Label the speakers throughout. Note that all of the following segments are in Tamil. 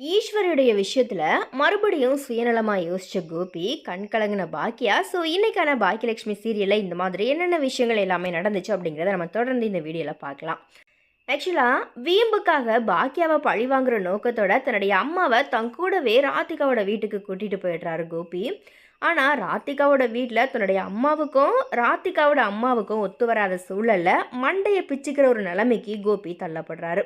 Speaker 1: ஈஸ்வரியுடைய விஷயத்தில் மறுபடியும் சுயநலமாக யோசித்த கோபி கண் கலங்கின பாக்கியா? ஸோ இன்றைக்கான பாக்கியலட்சுமி சீரியலில் இந்த மாதிரி என்னென்ன விஷயங்கள் எல்லாமே நடந்துச்சு அப்படிங்கிறத நம்ம தொடர்ந்து இந்த வீடியோவில் பார்க்கலாம். ஆக்சுவலாக வீம்புக்காக பாக்கியாவை பழி வாங்குற நோக்கத்தோட தன்னுடைய அம்மாவை தன் கூடவே ராதிகாவோட வீட்டுக்கு கூட்டிகிட்டு போயிடுறாரு கோபி. ஆனால் ராதிகாவோட வீட்டில் தன்னுடைய அம்மாவுக்கும் ராதிகாவோட அம்மாவுக்கும் ஒத்து வராத சூழலில் மண்டையை பிச்சுக்கிற ஒரு நிலைமைக்கு கோபி தள்ளப்படுறாரு.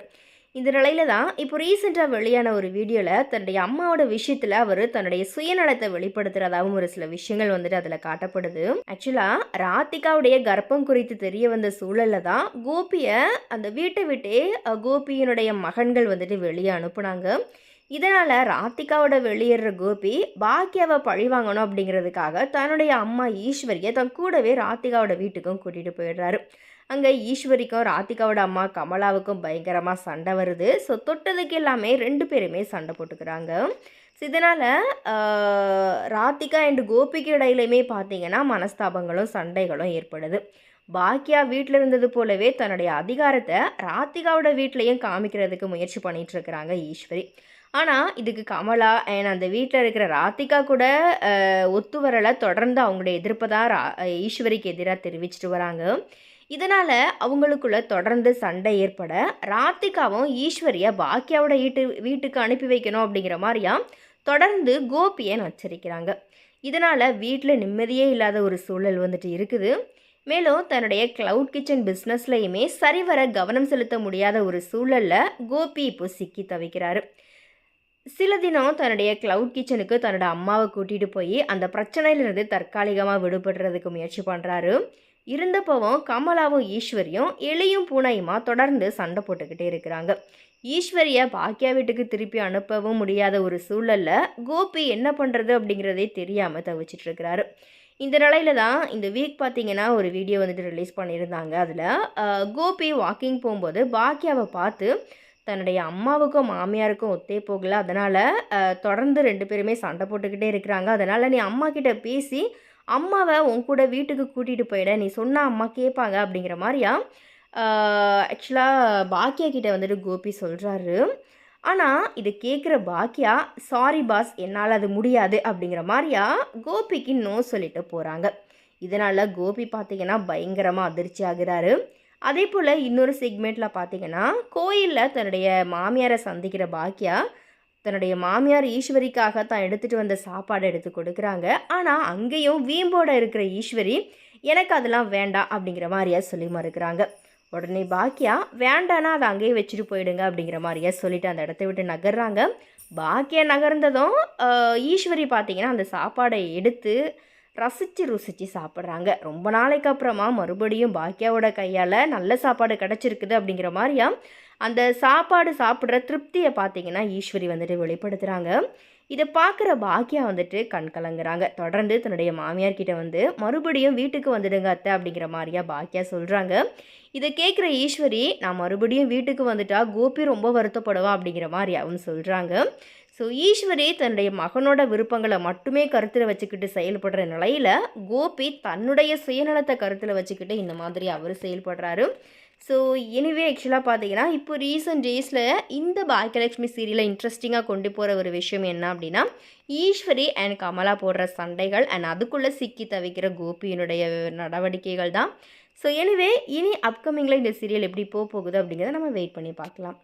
Speaker 1: இந்த நிலையில தான் இப்போ ரீசெண்டாக வெளியான ஒரு வீடியோவில் தன்னுடைய அம்மாவோட விஷயத்தில் அவர் தன்னுடைய சுயநலத்தை வெளிப்படுத்துறதாகவும் ஒரு சில விஷயங்கள் வந்துட்டு அதில் காட்டப்படுது. ஆக்சுவலாக ராதிகாவுடைய கர்ப்பம் குறித்து தெரிய வந்த சூழலில் தான் கோபியை அந்த வீட்டை விட்டே கோபியினுடைய மகன்கள் வந்துட்டு வெளியே அனுப்புனாங்க. இதனால் ராதிகாவோட வெளியேற கோபி பாக்கியாவை பழி வாங்கணும் அப்படிங்கிறதுக்காக தன்னுடைய அம்மா ஈஸ்வரியை தன் கூடவே ராதிகாவோட வீட்டுக்கும் கூட்டிகிட்டு போயிடுறாரு. அங்கே ஈஸ்வரிக்கும் ராதிகாவோட அம்மா கமலாவுக்கும் பயங்கரமாக சண்டை வருது. ஸோ தொட்டதுக்கு எல்லாமே ரெண்டு பேருமே சண்டை போட்டுக்கிறாங்க. ஸோ இதனால் ராதிகா அண்ட் கோபிக்கு இடையிலையுமே பார்த்தீங்கன்னா மனஸ்தாபங்களும் சண்டைகளும் ஏற்படுது. பாக்கியா வீட்டில் இருந்தது போலவே தன்னுடைய அதிகாரத்தை ராதிகாவோட வீட்லேயும் காமிக்கிறதுக்கு முயற்சி பண்ணிகிட்ருக்கிறாங்க ஈஸ்வரி. ஆனால் இதுக்கு கமலா அண்ட் அந்த வீட்டில் இருக்கிற ராதிகா கூட ஒத்து வரலை. தொடர்ந்து அவங்களுடைய எதிர்ப்பை தான் ரா ஈஸ்வரிக்கு எதிராக தெரிவிச்சிட்டு வராங்க. இதனால் அவங்களுக்குள்ள தொடர்ந்து சண்டை ஏற்பட ராத்திகாவும் ஈஸ்வரியை பாக்கியாவோட வீட்டு வீட்டுக்கு அனுப்பி வைக்கணும் அப்படிங்கிற மாதிரியா தொடர்ந்து கோபியை நச்சரிக்கிறாங்க இதனால் வீட்டில் நிம்மதியே இல்லாத ஒரு சூழல் வந்துட்டு இருக்குது. மேலும் தன்னுடைய க்ளவுட் கிச்சன் பிஸ்னஸ்லையுமே சரிவர கவனம் செலுத்த முடியாத ஒரு சூழலில் கோபி இப்போ சிக்கி தவிக்கிறாரு. சில தினம் தன்னுடைய க்ளவுட் கிச்சனுக்கு தன்னோட அம்மாவை கூட்டிகிட்டு போய் அந்த பிரச்சனையிலிருந்து தற்காலிகமாக விடுபடுறதுக்கு முயற்சி பண்ணுறாரு இருந்தப்பவும் கமலாவும் ஈஸ்வரியும் எலியும் பூனையுமா தொடர்ந்து சண்டை போட்டுக்கிட்டே இருக்கிறாங்க. ஈஸ்வரியை பாக்கியா வீட்டுக்கு திருப்பி அனுப்பவும் முடியாத ஒரு சூழலில் கோபி என்ன பண்ணுறது அப்படிங்கிறதே தெரியாமல் தவிச்சிட்டு இருக்கிறாரு. இந்த நிலையில தான் இந்த வீக் பார்த்தீங்கன்னா ஒரு வீடியோ வந்துட்டு ரிலீஸ் பண்ணியிருந்தாங்க. அதில் கோபி வாக்கிங் போகும்போது பாக்கியாவை பார்த்து தன்னுடைய அம்மாவுக்கும் மாமியாருக்கும் ஒத்தே போகல. அதனால் தொடர்ந்து ரெண்டு பேருமே சண்டை போட்டுக்கிட்டே இருக்கிறாங்க. அதனால் நீ அம்மா கிட்ட பேசி அம்மாவை உன் கூட வீட்டுக்கு கூட்டிகிட்டு போயிட. நீ சொன்ன அம்மா கேட்பாங்க அப்படிங்கிற மாதிரியா ஆக்சுவலாக பாக்கியா கிட்டே வந்துட்டு கோபி சொல்கிறாரு ஆனால் இது கேட்குற பாக்கியா சாரி பாஸ் என்னால் அது முடியாது அப்படிங்கிற மாதிரியா கோபிக்கு நோ சொல்லிட்டு போகிறாங்க இதனால் கோபி பார்த்தீங்கன்னா பயங்கரமாக அதிர்ச்சி ஆகுறாரு. அதே போல் இன்னொரு செக்மெண்ட்டில் பார்த்தீங்கன்னா கோயிலில் தன்னுடைய மாமியாரை சந்திக்கிற பாக்கியா தன்னுடைய மாமியார் ஈஸ்வரிக்காக தான் எடுத்துகிட்டு வந்த சாப்பாடு எடுத்து கொடுக்குறாங்க. ஆனால் அங்கேயும் வீம்போட இருக்கிற ஈஸ்வரி எனக்கு அதெல்லாம் வேண்டாம் அப்படிங்கிற மாதிரியா சொல்லி மறுக்கிறாங்க. உடனே பாக்கியா வேண்டானா அதை அங்கேயே வச்சுட்டு போயிடுங்க அப்படிங்கிற மாதிரியா சொல்லிட்டு அந்த இடத்த விட்டு நகர்றாங்க. பாக்கியா நகர்ந்ததும் ஈஸ்வரி பார்த்தீங்கன்னா அந்த சாப்பாடை எடுத்து ரசித்து ருசித்து சாப்பிட்றாங்க. ரொம்ப நாளைக்கு அப்புறமா மறுபடியும் பாக்கியாவோட கையால் நல்ல சாப்பாடு கிடச்சிருக்குது அப்படிங்கிற மாதிரியா அந்த சாப்பாடு சாப்பிட்ற திருப்தியை பார்த்தீங்கன்னா ஈஸ்வரி வந்துட்டு வெளிப்படுத்துகிறாங்க இதை பார்க்குற பாக்கியா வந்துட்டு கண் கலங்குறாங்க. தொடர்ந்து தன்னுடைய மாமியார் கிட்ட வந்து மறுபடியும் வீட்டுக்கு வந்துடுங்க அத்தை அப்படிங்கிற மாதிரியா பாக்கியா சொல்கிறாங்க இதை கேட்குற ஈஸ்வரி நான் மறுபடியும் வீட்டுக்கு வந்துட்டா கோபி ரொம்ப வருத்தப்படுவா அப்படிங்கிற மாதிரி அவன் சொல்கிறாங்க ஸோ ஈஸ்வரி தன்னுடைய மகனோட விருப்பங்களை மட்டுமே கருத்தில் வச்சுக்கிட்டு செயல்படுற நிலையில் கோபி தன்னுடைய சுயநலத்தை கருத்தில் வச்சுக்கிட்டு இந்த மாதிரி அவர் செயல்படுறாரு. ஸோ எனிவே ஆக்சுவலாக பார்த்தீங்கன்னா இப்போ ரீசன்ட் டேஸில் இந்த பாக்கியலட்சுமி சீரியலை இன்ட்ரெஸ்டிங்காக கொண்டு போகிற ஒரு விஷயம் என்ன அப்படின்னா ஈஸ்வரி அண்ட் கமலா போடுற சண்டைகள் அண்ட் அதுக்குள்ளே சிக்கி தவிக்கிற கோபியினுடைய நடவடிக்கைகள் தான். ஸோ எனிவே இனி அப்கமிங்கில் இந்த சீரியல் எப்படி போக போகுது அப்படிங்கிறத நம்ம வெயிட் பண்ணி பார்க்கலாம்.